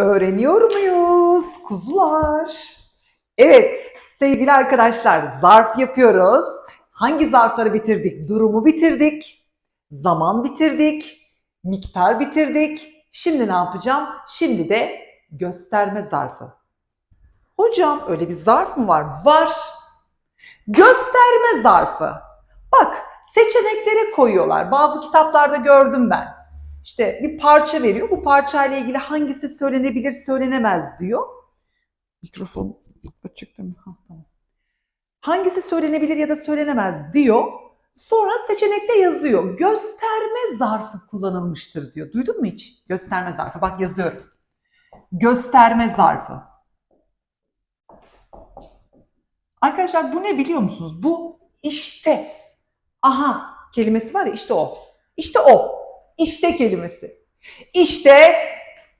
Öğreniyor muyuz kuzular? Evet sevgili arkadaşlar zarf yapıyoruz. Hangi zarfları bitirdik? Durumu bitirdik. Zaman bitirdik. Miktar bitirdik. Şimdi ne yapacağım? Şimdi de gösterme zarfı. Hocam öyle bir zarf mı var? Var. Gösterme zarfı. Bak seçenekleri koyuyorlar. Bazı kitaplarda gördüm ben. İşte bir parça veriyor. Bu parçayla ilgili hangisi söylenebilir, söylenemez diyor. Mikrofon açık değil mi? Ha, tamam. Hangisi söylenebilir ya da söylenemez diyor. Sonra seçenekte yazıyor. Gösterme zarfı kullanılmıştır diyor. Duydun mu hiç? Gösterme zarfı. Bak yazıyorum. Gösterme zarfı. Arkadaşlar bu ne biliyor musunuz? Bu işte. Aha kelimesi var ya işte o. İşte o. İşte kelimesi. İşte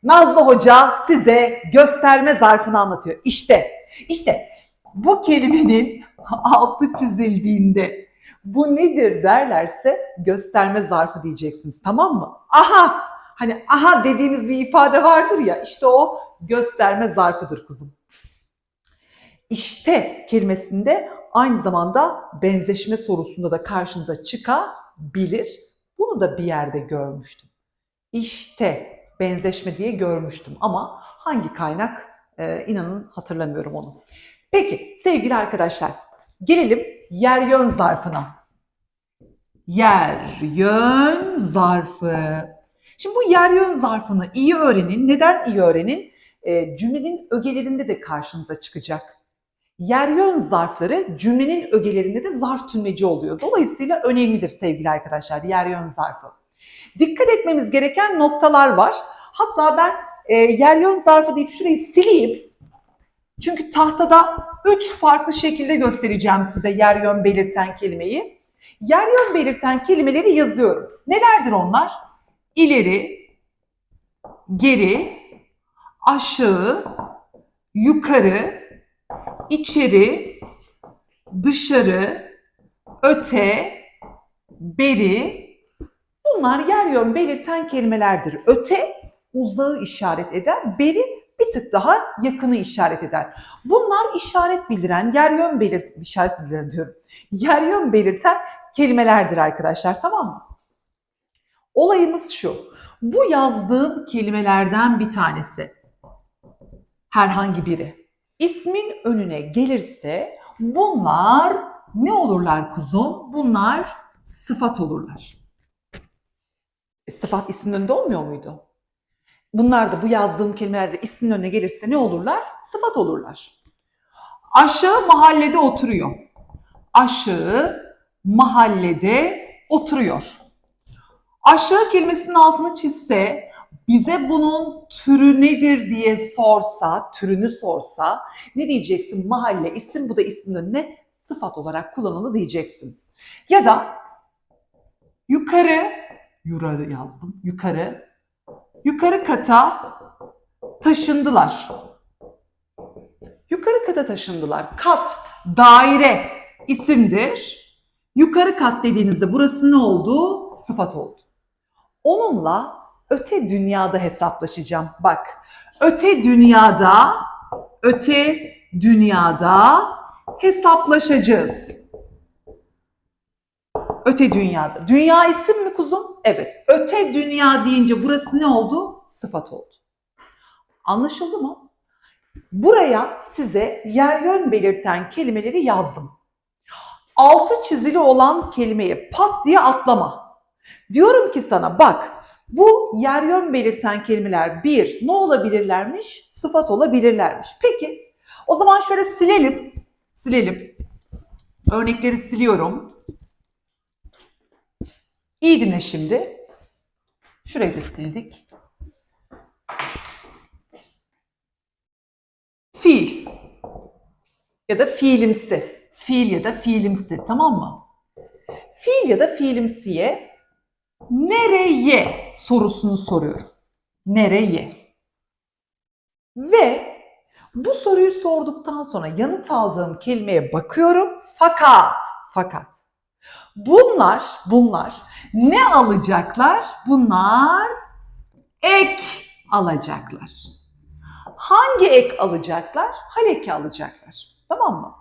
Nazlı Hoca size gösterme zarfını anlatıyor. İşte. İşte bu kelimenin altı çizildiğinde bu nedir derlerse gösterme zarfı diyeceksiniz. Tamam mı? Aha. Hani aha dediğimiz bir ifade vardır ya işte o gösterme zarfıdır kuzum. İşte kelimesinde aynı zamanda benzeşme sorusunda da karşınıza çıkabilir. Bunu da bir yerde görmüştüm. İşte benzeşme diye görmüştüm ama hangi kaynak e, inanın hatırlamıyorum onu. Peki sevgili arkadaşlar gelelim yer yön zarfına. Yer yön zarfı. Şimdi bu yer yön zarfını iyi öğrenin. Neden iyi öğrenin? E, cümlenin ögelerinde de karşınıza çıkacak. Yer yön zarfları cümlenin ögelerinde de zarf tümleci oluyor. Dolayısıyla önemlidir sevgili arkadaşlar yer yön zarfı. Dikkat etmemiz gereken noktalar var. Hatta ben e, yer yön zarfı deyip şurayı sileyim. Çünkü tahtada üç farklı şekilde göstereceğim size yer yön belirten kelimeyi. Yer yön belirten kelimeleri yazıyorum. Nelerdir onlar? İleri, geri, aşağı, yukarı, içeri, dışarı, öte, beri. Bunlar yer yön belirten kelimelerdir. Öte uzağı işaret eder, beri bir tık daha yakını işaret eder. Bunlar işaret bildiren, yer yön belirt işaret bildiren diyorum. Yer yön belirten kelimelerdir arkadaşlar tamam mı? Olayımız şu. Bu yazdığım kelimelerden bir tanesi. Herhangi biri ismin önüne gelirse bunlar ne olurlar kuzum? Bunlar sıfat olurlar. E, sıfat ismin önünde olmuyor muydu? Bunlar da bu yazdığım kelimelerde ismin önüne gelirse ne olurlar? Sıfat olurlar. Aşağı mahallede oturuyor. Aşağı mahallede oturuyor. Aşağı kelimesinin altını çizse bize bunun türü nedir diye sorsa, türünü sorsa ne diyeceksin? Mahalle, isim bu da ismin önüne sıfat olarak kullanılı diyeceksin. Ya da yukarı, yukarı yazdım, yukarı, yukarı kata taşındılar. Yukarı kata taşındılar. Kat, daire isimdir. Yukarı kat dediğinizde burası ne oldu? Sıfat oldu. Onunla öte dünyada hesaplaşacağım. Bak, öte dünyada, öte dünyada hesaplaşacağız. Öte dünyada. Dünya isim mi kuzum? Evet. Öte dünya deyince burası ne oldu? Sıfat oldu. Anlaşıldı mı? Buraya size yer yön belirten kelimeleri yazdım. Altı çizili olan kelimeye pat diye atlama. Diyorum ki sana bak bu yer yön belirten kelimeler bir ne olabilirlermiş? Sıfat olabilirlermiş. Peki o zaman şöyle silelim. Silelim. Örnekleri siliyorum. İyi dinle şimdi. Şurayı da sildik. Fiil ya da fiilimsi. Fiil ya da fiilimsi tamam mı? Fiil ya da fiilimsiye nereye sorusunu soruyorum. Nereye? Ve bu soruyu sorduktan sonra yanıt aldığım kelimeye bakıyorum. Fakat, fakat. Bunlar, bunlar ne alacaklar? Bunlar ek alacaklar. Hangi ek alacaklar? Hal eki alacaklar. Tamam mı?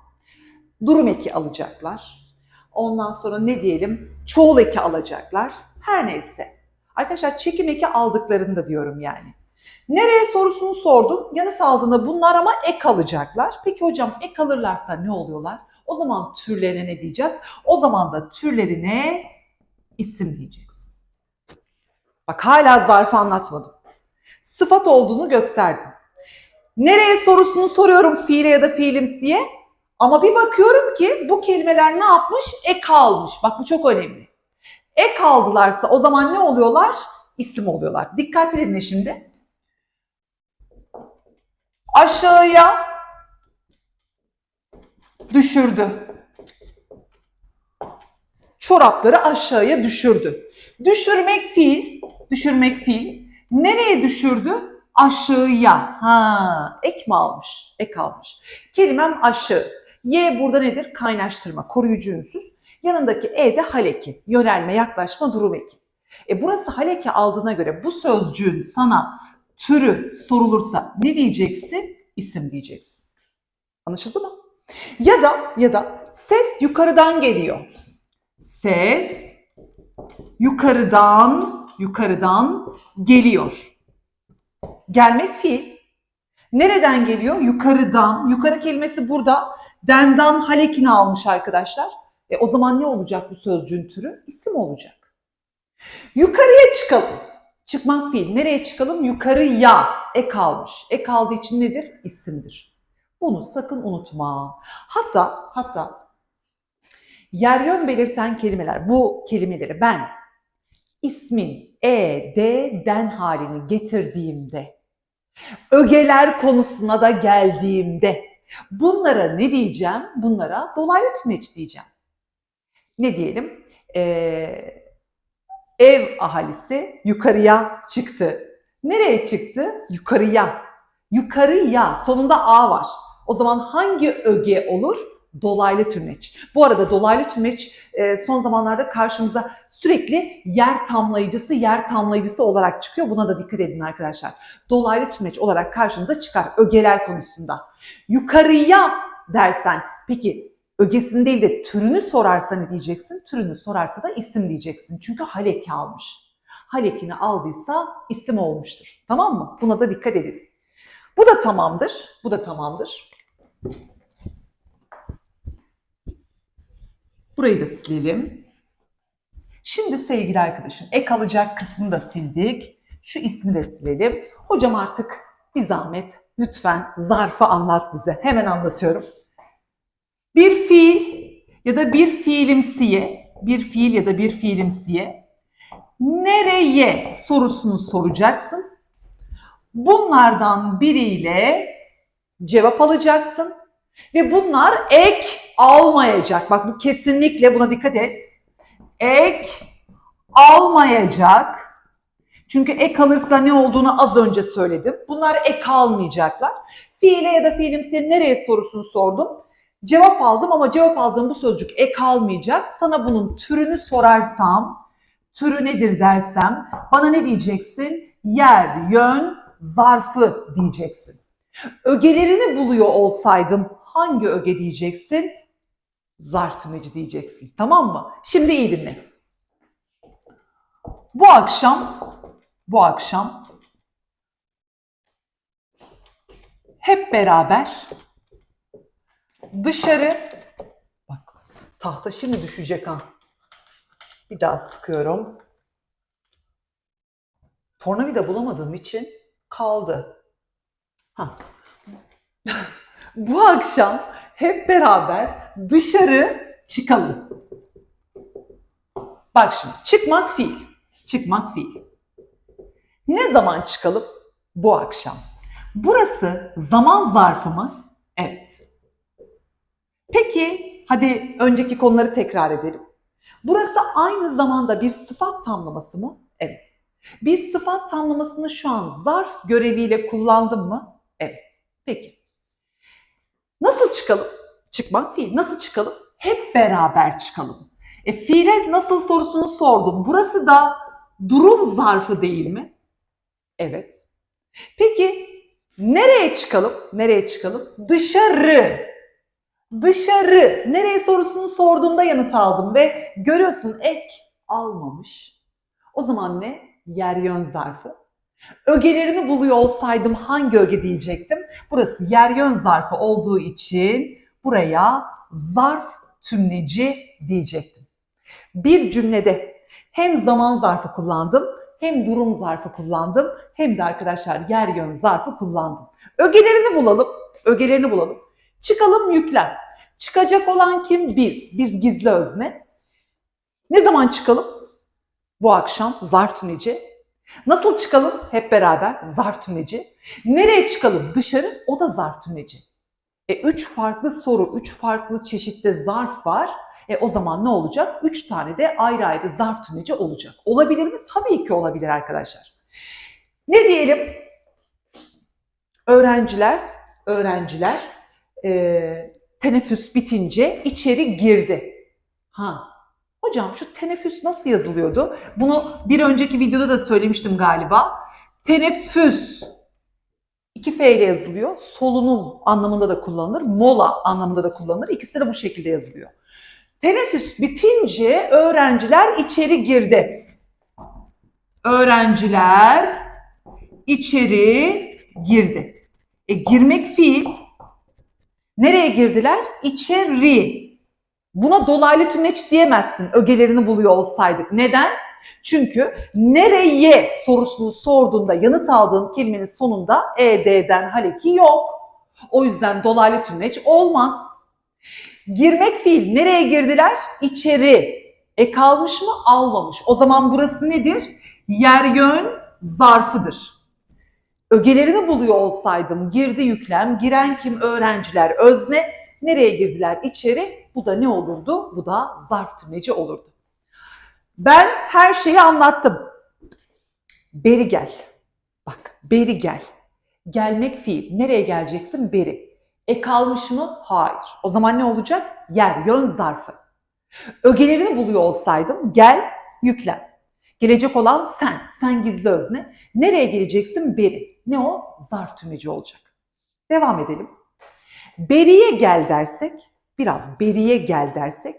Durum eki alacaklar. Ondan sonra ne diyelim? Çoğul eki alacaklar. Her neyse. Arkadaşlar çekim eki aldıklarında diyorum yani. Nereye sorusunu sordum. Yanıt aldığında bunlar ama ek alacaklar. Peki hocam ek alırlarsa ne oluyorlar? O zaman türlerine ne diyeceğiz? O zaman da türlerine isim diyeceksin. Bak hala zarfı anlatmadım. Sıfat olduğunu gösterdim. Nereye sorusunu soruyorum fiile ya da fiilimsiye. Ama bir bakıyorum ki bu kelimeler ne yapmış? Ek almış. Bak bu çok önemli. Ek aldılarsa o zaman ne oluyorlar? İsim oluyorlar. Dikkatli dinle şimdi. Aşağıya düşürdü. Çorapları aşağıya düşürdü. Düşürmek fiil, düşürmek fiil. Nereye düşürdü? Aşağıya. Ha, ek mi almış? Ek almış. Kelimem aşağı. Y burada nedir? Kaynaştırma, koruyucu ünsüz. Yanındaki E de haleki, yönelme, yaklaşma, durum eki. E burası haleki aldığına göre bu sözcüğün sana türü sorulursa ne diyeceksin? İsim diyeceksin. Anlaşıldı mı? Ya da ya da ses yukarıdan geliyor. Ses yukarıdan yukarıdan geliyor. Gelmek fiil. Nereden geliyor? Yukarıdan. Yukarı kelimesi burada. Dendan halekini almış arkadaşlar. E o zaman ne olacak bu sözcüğün türü? İsim olacak. Yukarıya çıkalım. Çıkmak fiil. Nereye çıkalım? Yukarıya. Ek almış. Ek aldığı için nedir? İsimdir. Bunu sakın unutma. Hatta hatta yer yön belirten kelimeler, bu kelimeleri ben ismin e, de, den halini getirdiğimde, ögeler konusuna da geldiğimde bunlara ne diyeceğim? Bunlara dolaylı tümeç diyeceğim. Ne diyelim? Ee, ev ahalisi yukarıya çıktı. Nereye çıktı? Yukarıya. Yukarıya. Sonunda A var. O zaman hangi öge olur? Dolaylı tümeç. Bu arada dolaylı tümeç e, son zamanlarda karşımıza sürekli yer tamlayıcısı, yer tamlayıcısı olarak çıkıyor. Buna da dikkat edin arkadaşlar. Dolaylı tümeç olarak karşınıza çıkar ögeler konusunda. Yukarıya dersen peki ögesini değil de türünü sorarsa ne diyeceksin? Türünü sorarsa da isim diyeceksin. Çünkü haleki almış. Halekini aldıysa isim olmuştur. Tamam mı? Buna da dikkat edin. Bu da tamamdır. Bu da tamamdır. Burayı da silelim. Şimdi sevgili arkadaşım ek alacak kısmını da sildik. Şu ismi de silelim. Hocam artık bir zahmet lütfen zarfı anlat bize. Hemen anlatıyorum. Bir fiil ya da bir fiilimsiye, bir fiil ya da bir fiilimsiye nereye sorusunu soracaksın. Bunlardan biriyle cevap alacaksın ve bunlar ek almayacak. Bak bu kesinlikle buna dikkat et. Ek almayacak. Çünkü ek alırsa ne olduğunu az önce söyledim. Bunlar ek almayacaklar. Fiile ya da fiilimsiye nereye sorusunu sordum. Cevap aldım ama cevap aldığım bu sözcük ek almayacak. Sana bunun türünü sorarsam, türü nedir dersem bana ne diyeceksin? Yer, yön, zarfı diyeceksin. Ögelerini buluyor olsaydım hangi öge diyeceksin? Zarf tümeci diyeceksin. Tamam mı? Şimdi iyi dinle. Bu akşam bu akşam hep beraber dışarı bak tahta şimdi düşecek ha. Bir daha sıkıyorum. Tornavida bulamadığım için kaldı. Ha. Bu akşam hep beraber dışarı çıkalım. Bak şimdi çıkmak fiil. Çıkmak fiil. Ne zaman çıkalım? Bu akşam. Burası zaman zarfı mı? Evet. Peki hadi önceki konuları tekrar edelim. Burası aynı zamanda bir sıfat tamlaması mı? Evet. Bir sıfat tamlamasını şu an zarf göreviyle kullandım mı? Evet. Peki. Nasıl çıkalım? Çıkmak fiil. Nasıl çıkalım? Hep beraber çıkalım. E fiile nasıl sorusunu sordum. Burası da durum zarfı değil mi? Evet. Peki Nereye çıkalım? Nereye çıkalım? Dışarı. Dışarı. Nereye sorusunu sorduğumda yanıt aldım ve görüyorsun ek almamış. O zaman ne? Yer yön zarfı. Ögelerini buluyor olsaydım hangi öge diyecektim? Burası yer yön zarfı olduğu için buraya zarf tümleci diyecektim. Bir cümlede hem zaman zarfı kullandım, hem durum zarfı kullandım, hem de arkadaşlar yer yön zarfı kullandım. Ögelerini bulalım, ögelerini bulalım. Çıkalım yüklem. Çıkacak olan kim? Biz. Biz gizli özne. Ne zaman çıkalım? Bu akşam zarf tümleci. Nasıl çıkalım? Hep beraber zarf tümleci. Nereye çıkalım? Dışarı. O da zarf tümleci. E, üç farklı soru, üç farklı çeşitte zarf var. E, o zaman ne olacak? Üç tane de ayrı ayrı zarf tümleci olacak. Olabilir mi? Tabii ki olabilir arkadaşlar. Ne diyelim? Öğrenciler, öğrenciler e, teneffüs bitince içeri girdi. Ha, hocam şu teneffüs nasıl yazılıyordu? Bunu bir önceki videoda da söylemiştim galiba. Teneffüs 2 F ile yazılıyor. Solunum anlamında da kullanılır. Mola anlamında da kullanılır. İkisi de bu şekilde yazılıyor. Teneffüs bitince öğrenciler içeri girdi. Öğrenciler içeri girdi. E, girmek fiil. Nereye girdiler? İçeri. Buna dolaylı tümleç diyemezsin ögelerini buluyor olsaydık. Neden? Çünkü nereye sorusunu sorduğunda yanıt aldığın kelimenin sonunda ed'den haleki yok. O yüzden dolaylı tümleç olmaz. Girmek fiil. Nereye girdiler? İçeri. E kalmış mı? Almamış. O zaman burası nedir? Yer yön zarfıdır. Ögelerini buluyor olsaydım girdi yüklem, giren kim öğrenciler özne, nereye girdiler içeri, bu da ne olurdu? Bu da zarf tümleci olurdu. Ben her şeyi anlattım. Beri gel. Bak beri gel. Gelmek fiil. Nereye geleceksin? Beri. E kalmış mı? Hayır. O zaman ne olacak? Yer, yön zarfı. Ögelerini buluyor olsaydım gel, yüklem. Gelecek olan sen. Sen gizli özne. Nereye geleceksin? Beri. Ne o? Zarf tümleci olacak. Devam edelim. Beriye gel dersek, biraz beriye gel dersek,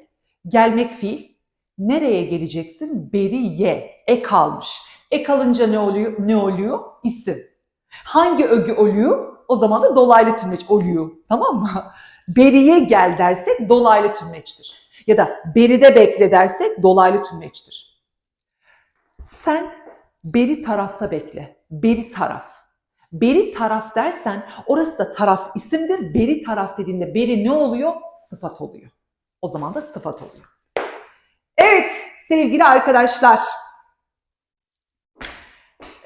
gelmek fiil. Nereye geleceksin? Beriye. E kalmış. E kalınca ne oluyor? Ne oluyor? İsim. Hangi öge oluyor? O zaman da dolaylı tümleç oluyor. Tamam mı? Beriye gel dersek dolaylı tümleçtir. Ya da beride bekle dersek dolaylı tümleçtir. Sen beri tarafta bekle. Beri taraf. Beri taraf dersen orası da taraf isimdir. Beri taraf dediğinde beri ne oluyor? Sıfat oluyor. O zaman da sıfat oluyor. Evet sevgili arkadaşlar.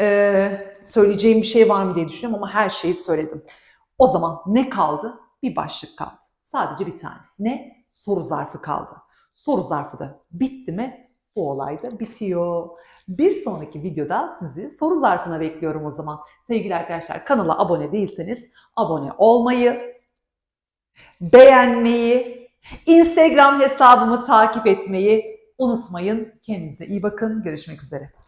Ee, söyleyeceğim bir şey var mı diye düşünüyorum ama her şeyi söyledim. O zaman ne kaldı? Bir başlık kaldı. Sadece bir tane. Ne? Soru zarfı kaldı. Soru zarfı da bitti mi? Bu olay da bitiyor. Bir sonraki videoda sizi soru zarfına bekliyorum o zaman. Sevgili arkadaşlar kanala abone değilseniz abone olmayı, beğenmeyi, Instagram hesabımı takip etmeyi unutmayın. Kendinize iyi bakın. Görüşmek üzere.